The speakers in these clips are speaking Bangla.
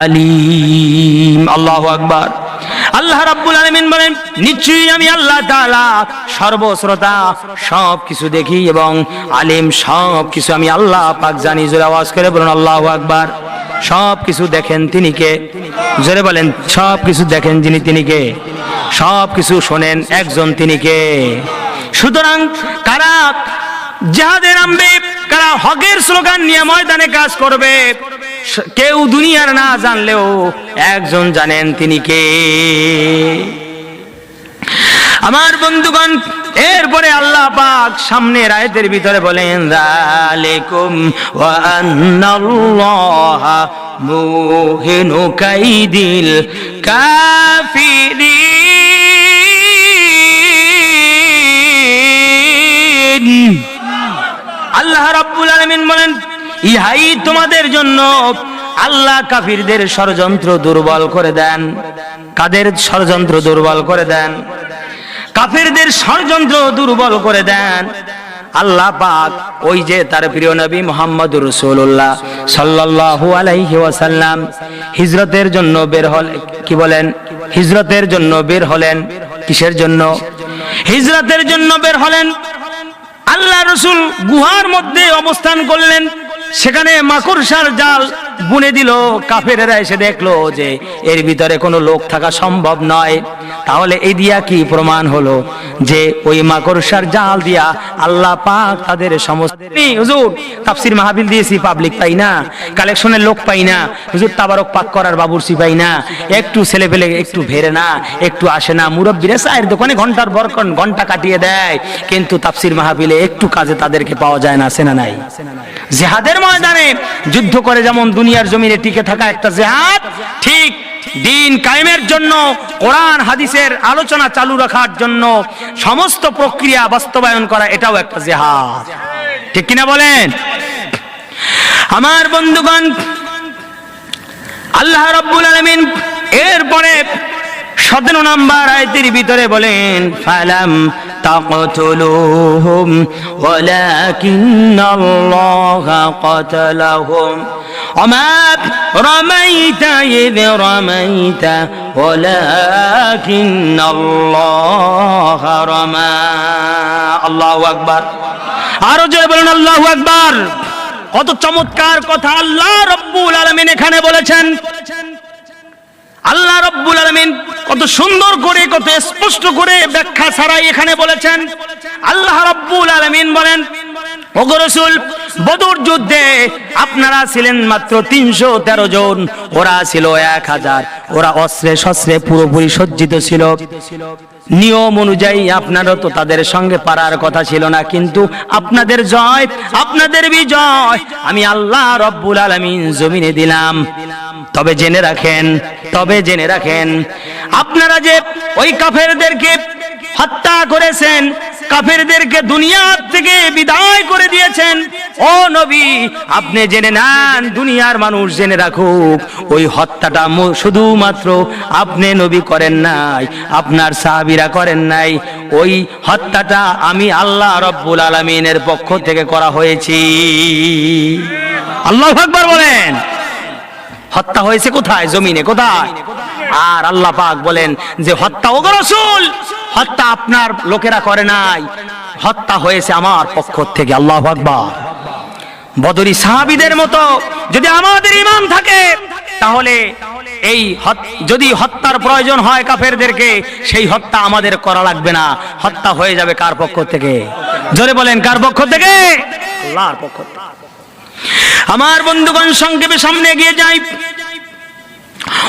আলিম। আল্লাহ আকবার। আল্লাহ রাব্বুল আলামিন বলেন, নিশ্চয়ই আমি আল্লাহ তাআলা সর্বশ্রোতা সব কিছু দেখি এবং আলিম সব কিছু আমি আল্লাহ পাক জানি। জোরে আওয়াজ করে বলুন, আল্লাহু আকবার। সব কিছু দেখেন তিনি কে? জোরে বলেন সব কিছু দেখেন যিনি তিনি কে? সব কিছু শোনেন একজন তিনি কে? সুতরাং কারা যাহাদের নামবে কারা হকের স্লোগান নিয়ে ময়দানে কাজ করবে কেউ দুনিয়ার না জানলেও একজন জানেন তিনি কে। আমার বন্ধুগণ, এরপরে আল্লাহ পাক সামনের আয়াতের ভিতরে বলেন, যালিকুম ওয়া কাইদিল আল্লাহ রাব্বুল আলামিন বলেন ইহাই তোমাদের জন্য আল্লাহ কাফিরদের ষড়যন্ত্র দুর্বল করে দেন। কাদের ষড়যন্ত্র দুর্বল করে দেন? কাফিরদের ষড়যন্ত্র দুর্বল করে দেন। আল্লাহ পাক ওই যে তার প্রিয় নবী মোহাম্মদ রসুল্লাহ সাল্লাল্লাহু আলাইহি ওয়াসাল্লাম হিজরতের জন্য বের হল, কি বলেন? হিজরতের জন্য বের হলেন। কিসের জন্য? হিজরতের জন্য বের হলেন। আল্লাহ রসুল গুহার মধ্যে অবস্থান করলেন। সেখানে মাকড়সার জাল বুনে দিল। কাফেরেরা এসে দেখল যে এর ভিতরে কোনো লোক থাকা সম্ভব নয়। তাহলে এই দিয়া কি প্রমাণ হলো? যে ওই মাকড়সার জাল দিয়া আল্লাহ পাক তাদের সমস্ত হুজুর, তাফসির মাহফিল দিয়েছি পাবলিক পাই না কালেকশনের লোক পাই না, হুজুর, তাবারক পাক করার বাবুরসি পাই না, একটু ছেলে পেলে একটু ভেরে না, একটু আসে না, মুরব্বীরা চায়ের দোকানে ঘণ্টার পর ঘণ্টা কাটিয়ে দেয়, কিন্তু তাফসির মাহফিলে একটু কাজে তাদেরকে পাওয়া যায় না আছে না নাই। জেহাদের ময়দানে যুদ্ধ করে যেমন দুনিয়ার জমিনে টিকে থাকা একটা জেহাদ, ঠিক দিন কায়েমের জন্য, কোরআন, হাদিসের আলোচনা চালু রাখার জন্য, সমস্ত প্রক্রিয়া বাস্তবায়ন করা এটাও একটা জেহাদ। ঠিক কিনা বলেন? আমার বন্ধুগণ, আল্লাহ রাব্বুল আলামিন এরপরে সতেরো নাম্বার আয়তির ভিতরে বলেন, ফালাম তাকতুলুহুম, ওয়ালাকিন্নাল্লাহা কাতালাহুম। অমাত রমাইতা ইদ রমাইতা ওলাকিন আল্লাহ রমা আল্লাহু আকবার আরও জোরে বলেন, আল্লাহু আকবার কত চমৎকার কথা আল্লাহ রব্বুল আলমিন এখানে বলেছেন। আল্লাহ রব্বুল আলমিন কত সুন্দর করে, কত স্পষ্ট করে ব্যাখ্যা ছাড়াই এখানে বলেছেন। আল্লাহ রব্বুল আলমিন বলেন বদর যুদ্ধে আপনারা ছিলেন মাত্র তিনশো তেরো জন, ওরা ছিল এক হাজার। ওরা অস্ত্রে শস্ত্রে পুরোপুরি সজ্জিত ছিল। নিয়ম অনুযায়ী আপনারও তো তাদের সঙ্গে পারার কথা ছিল না, কিন্তু আপনাদের জয়, আপনাদের বিজয়, আমি আল্লাহ রব্বুল আলমিন জমিনে দিলাম। তবে জেনে রাখেন, তবে জেনে রাখেন, আপনারা যে ওই কাফেরদেরকে হত্যা করেছেন কাফেরদেরকে দুনিয়া থেকে বিদায় করে দিয়েছেন। ও নবী, আপনি জেনে নেন, দুনিয়ার মানুষ জেনে রাখুক, ওই হত্যাটা শুধুমাত্র আপনি নবী করেন নাই, আপনার সাহাবীরা করেন নাই। ওই হত্যাটা আমি আল্লাহ রব্বুল আলমিনের পক্ষ থেকে করা হয়েছি। আল্লাহ আকবার বলেন। হত্যা হয়েছে কোথায়? জমিনে কোথায়? আর আল্লাহ পাক বলেন যে, হত্যা ওগো রসুল, হত্যা আপনার লোকেরা করে নাই। হত্যা হয়েছে আমার পক্ষ থেকে, আল্লাহ আকবার। বদরি সাহাবিদের মতো, যদি আমাদের ইমান থাকে, তাহলে এই যদি হত্যার প্রয়োজন হয় কাফেরদেরকে, সেই হত্যা আমাদের করা লাগবে না। হত্যা হয়ে যাবে কার পক্ষ থেকে? জোরে বলেন, কার পক্ষ থেকে? আল্লাহর পক্ষ আমার বন্ধুগণ সংক্ষেপে সামনে এগিয়ে যাই।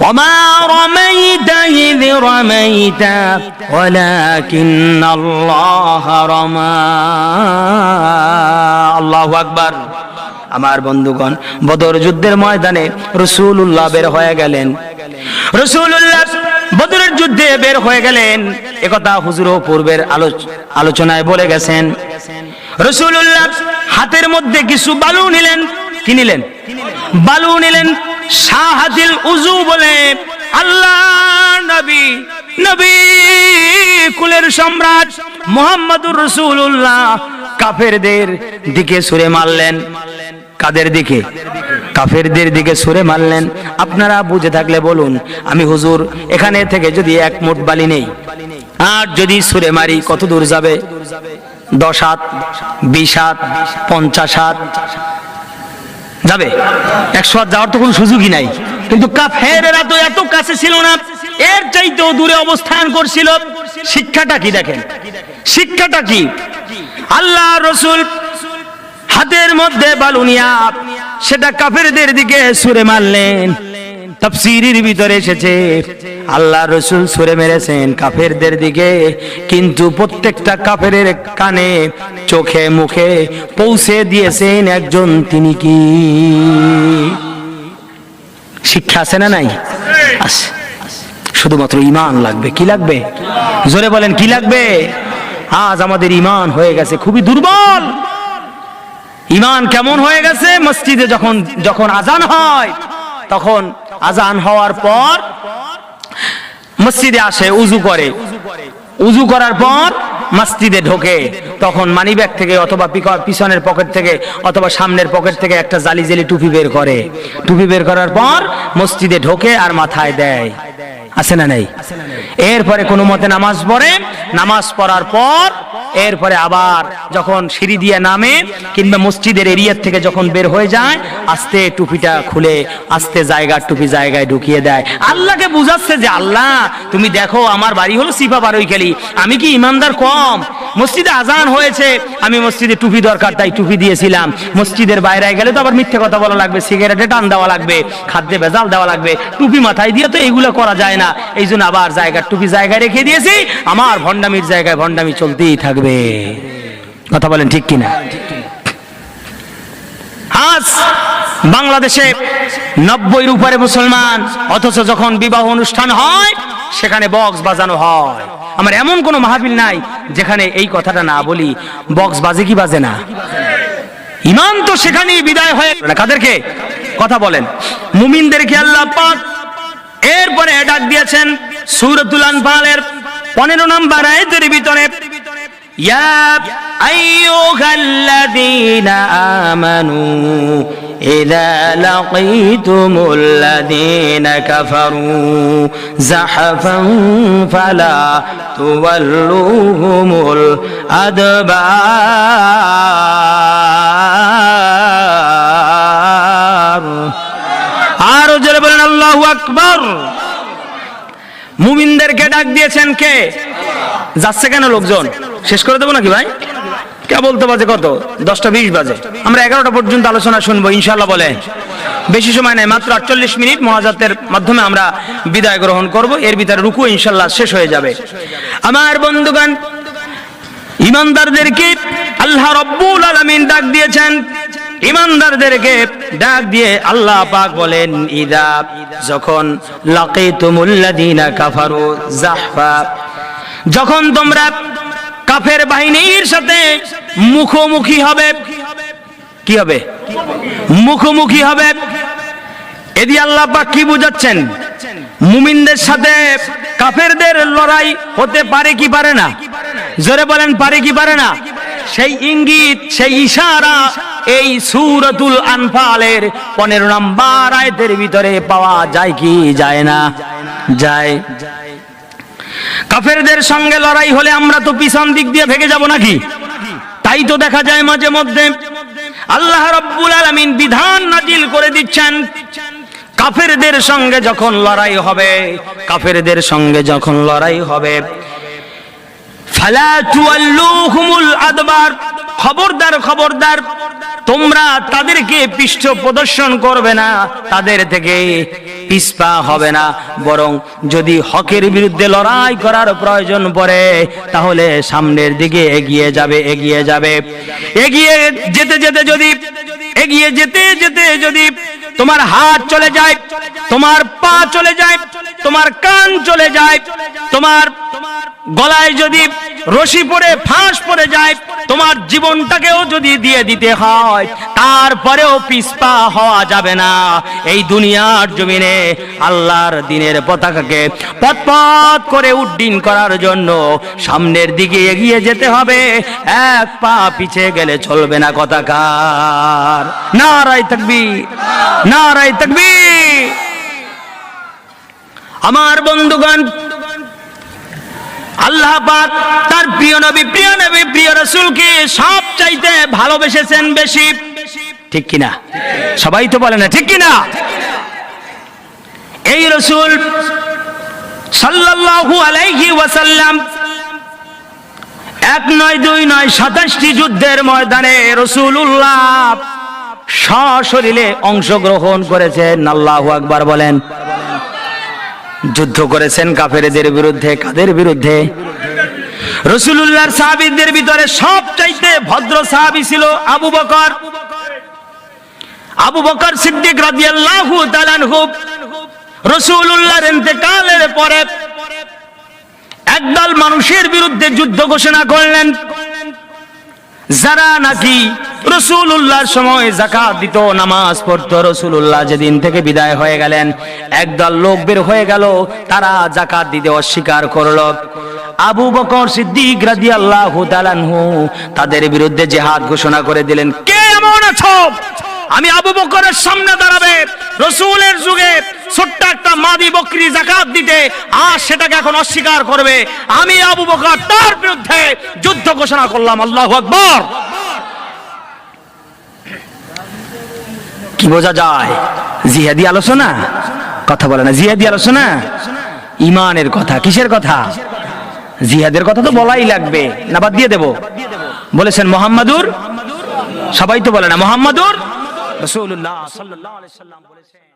وما رميت إذ رميت ولكن الله رمى الله أكبر আমার বন্ধুগণ বদর যুদ্ধের ময়দানে রসুল্লাহ বের হয়ে গেলেন রসুল্লাহ বদরের যুদ্ধে বের হয়ে গেলেন একথা হুজুরও পূর্বের আলোচ- আলোচনায় বলে গেছেন রসুল্লাহ হাতের মধ্যে কিছু বালু নিলেন কি নিলেন বালু নিলেন শাহাদিল উজু বলে, আল্লাহ নবী নবী কুলের সম্রাট মোহাম্মদুর রসুল্লাহ কাফেরদের দিকে সুরে মারলেন। কাদের দিকে? কাফেরদের দিকে সুরে মারলেন। আপনারা বুঝে থাকলে বলুন, আমি হুজুর, এখানে থেকে যদি এক মুঠ বালি নেই, আর যদি সুরে মারি কত দূর যাবে? দশ হাত, বিশ হাত, পঞ্চাশ হাত যাবে। একশো হাত যাওয়ার তো কোনো সুযোগই নাই। কিন্তু কাফেরেরা তো এত কাছে ছিল না, এর চাইতেও দূরে অবস্থান করছিল। শিক্ষাটা কি দেখেন? শিক্ষাটা কি? আল্লাহ রসুল হাতের মধ্যে বালুনিয়া, সেটা কাফেরদের দিকে সুরে মারলেন। তাফসিরের ভিতরে এসেছে। আল্লাহ রসুল সুরে মেরেছেন কাফেরদের দিকে, কিন্তু প্রত্যেকটা কাফের কানে, চোখে, মুখে পৌঁছে দিয়েছেন একজন তিনি কি? শিক্ষা আছে না নাই? শুধুমাত্র ইমান লাগবে। কি লাগবে? জোরে বলেন, কি লাগবে? আজ আমাদের ইমান হয়ে গেছে খুবই দুর্বল। ইমান কেমন হয়ে গেছে? মসজিদে যখন যখন আজান হয়, তখন আজান হওয়ার পর মসজিদে আসে, উজু করে। উজু করার পর মসজিদে ঢোকে। তখন মানি ব্যাগ থেকে অথবা পিছনের পকেট থেকে অথবা সামনের পকেট থেকে একটা জালি জালি টুপি বের করে। টুপি বের করার পর মসজিদে ঢোকে আর মাথায় দেয়। আছে না নেই? এরপরে কোনো মতে নামাজ পড়ে, নামাজ পড়ার পর এরপরে আবার যখন সিঁড়ি দিয়ে নামে কিংবা মসজিদের এরিয়ার থেকে যখন বের হয়ে যায়, আস্তে টুপিটা খুলে, আস্তে জায়গার টুপি জায়গায় ঢুকিয়ে দেয়। আল্লাহকে বুঝাচ্ছে যে, আল্লাহ, তুমি দেখো, আমার বাড়ি হলো সিফা খেলি আমি কি ইমানদার কম? মসজিদে আজান হয়েছে, আমি মসজিদে টুপি দরকার, তাই টুপি দিয়েছিলাম। মসজিদের বাইরে গেলে তো আবার মিথ্যে কথা বলা লাগবে, সিগারেটে টান দেওয়া লাগবে, খাদ্যে ভেজাল দেওয়া লাগবে, টুপি মাথায় দিয়ে তো এইগুলো করা যায় না। এই জন্য আবার জায়গার টুপি জায়গায় রেখে দিয়েছি, আমার ভণ্ডামির জায়গায় ভণ্ডামি চলতেই থাকবে। কথা বলেন ঠিক কিনা? আজ বাংলাদেশে নব্বইয়ের উপরে মুসলমান, অথচ যখন বিবাহ অনুষ্ঠান হয় সেখানে বক্স বাজানো হয়। আমার এমন কোনো মাহফিল নাই যেখানে এই কথাটা না বলি বক্স বাজে কি বাজে না? ইমান তো সেখানেই বিদায় হয়ে কাদেরকে? কথা বলেন। মুমিনদেরকে আল্লাহ পাক এরপরে ডাক দিয়েছেন সূরাতুল আনফালের 15 নম্বর আয়াতের ভিতরে। ইয়া আইয়ুহাল্লাযীনা আমানু إذا لقيتم الذين كفروا زحفا فلا تولوهم الأدبار আরো জোরে বলেন আল্লাহু আকবার মুমিনদেরকে ডাক দিয়েছেন কে যাচ্ছে কেন লোকজন শেষ করে দেবো নাকি ভাই? কে বলতে বাজে কত? দশটা বিশ বাজে। আমরা এগারোটা পর্যন্ত আলোচনা শুনব ইনশাল্লাহ বলে। বেশি সময় নেই, মাত্র আটচল্লিশ মিনিট মহাজাতের মাধ্যমে আমরা বিদায় গ্রহণ করব। এর ভিতরে রুকু ইনশাল্লাহ শেষ হয়ে যাবে। আমার বন্ধুগণ, ইমানদারদেরকে আল্লাহ রব্বুল আলামিন ডাক দিয়েছেন। ইমানদারদেরকে ডাক দিয়ে আল্লাহ পাক বলেন, ইদা যখন লাকিতুমুল্লাযীনা কাফারু জাহফা, যখন তোমরা কাফের বাহিনীর সাথে মুখোমুখি হবে। কি হবে? মুখোমুখি হবে। এদি আল্লাহ পাক কি বুঝাচ্ছেন? মুমিনদের সাথে কাফেরদের লড়াই হতে পারে কি পারে না? জোরে বলেন, পারে কি পারে না? সেই ইঙ্গিত, সেই ইশারা এই সুরতুল আনফালের পনেরো নম্বর আয়তের ভিতরে পাওয়া যায় কি? যায় না? যায়। কাফেরদের সঙ্গে লড়াই হলে আমরা তো পিছন দিক দিয়ে ভেগে যাব নাকি? তাই তো দেখা যায় মাঝে মধ্যে আল্লাহ রব্বুল আলামিন বিধান নাজিল করে দিচ্ছেন, কাফেরদের সঙ্গে যখন লড়াই হবে, কাফেরদের সঙ্গে যখন লড়াই হবে খবরদার খবরদার, তোমরা তাদেরকে পৃষ্ঠ প্রদর্শন করবে না, তাদের থেকে পিছপা হবে না। বরং যদি হকের বিরুদ্ধে লড়াই করার প্রয়োজন পড়ে, তাহলে সামনের দিকে এগিয়ে যাবে এগিয়ে যাবে। এগিয়ে যেতে যেতে যদি, এগিয়ে যেতে যেতে যদি তোমার হাত চলে যায়, তোমার পা চলে যায়, তোমার কান চলে যায়, তোমার গলায় যদি রশি পরে, ফাঁস পড়ে যায়। তোমার জীবনটাকেও যদি দিয়ে দিতে হয়, তারপরেও পিসপা হওয়া যাবে না। এই দুনিয়ার জমিনে আল্লাহর দিনের পতাকাকে পথ করে উড্ডীন করার জন্য সামনের দিকে এগিয়ে যেতে হবে। এক পা পিছিয়ে গেলে চলবে না কথাকার। নারাই থাকবি না নারাই থাকবি আমার বন্ধুগণ আল্লাহ তার প্রিয় নবী প্রিয় নবী, প্রিয় রাসূলকে সব চাইতে ভালোবেসেছেন বেশি। ঠিক কিনা? সবাই তো বলে না, ঠিক কিনা? এই রসুল সাল্লাল্লাহু আলাইহি ওয়াসাল্লাম এক নয়, দুই নয়, সাতাশটি যুদ্ধের ময়দানে রসুল্লাহ সশরীরে অংশগ্রহণ করেছেন। আল্লাহু আকবার বলেন যুদ্ধ করেছেন কাফেরদের বিরুদ্ধে, কাদের বিরুদ্ধে? রসুলুল্লাহর সাহাবীদের ভিতরে সবচাইতে ভদ্র সাহাবী ছিল আবু বকর। আবু বকর সিদ্দিক আনহু রসুলুল্লাহর ইন্তেকালের পরে একদল মানুষের বিরুদ্ধে যুদ্ধ ঘোষণা করলেন। যারা নাকি রসুল্লাহর সময় জাকাত দিত, নামাজ পড়তো। রসুল্লাহ যেদিন থেকে বিদায় হয়ে গেলেন, একদল লোক বের হয়ে গেল, তারা জাকাত দিতে অস্বীকার করল। আবু বকর সিদ্দিক রাদিয়াল্লাহু তাআলাহু তাদের বিরুদ্ধে জেহাদ ঘোষণা করে দিলেন, কে এমন আছো? আমি আবু বকরের সামনে দাঁড়াবে। রসুলের যুগে ছোট্ট একটা মাদি বকরি জাকাত দিতে, আর সেটাকে এখন অস্বীকার করবে। আমি আবু বকর তার বিরুদ্ধে যুদ্ধ ঘোষণা করলাম, আল্লাহু আকবার। কি বোঝা যায়। জিহাদি আলোচনা? কথা বলে না। জিহাদি আলোচনা? ইমানের কথা, কিসের কথা? জিহাদের কথা তো বলাই লাগবে। না, বাদ দিয়ে দেব। বলেছেন মোহাম্মদুর? সবাই তো বলে না। মোহাম্মদুর? রসুল্লাহ বলেছেন।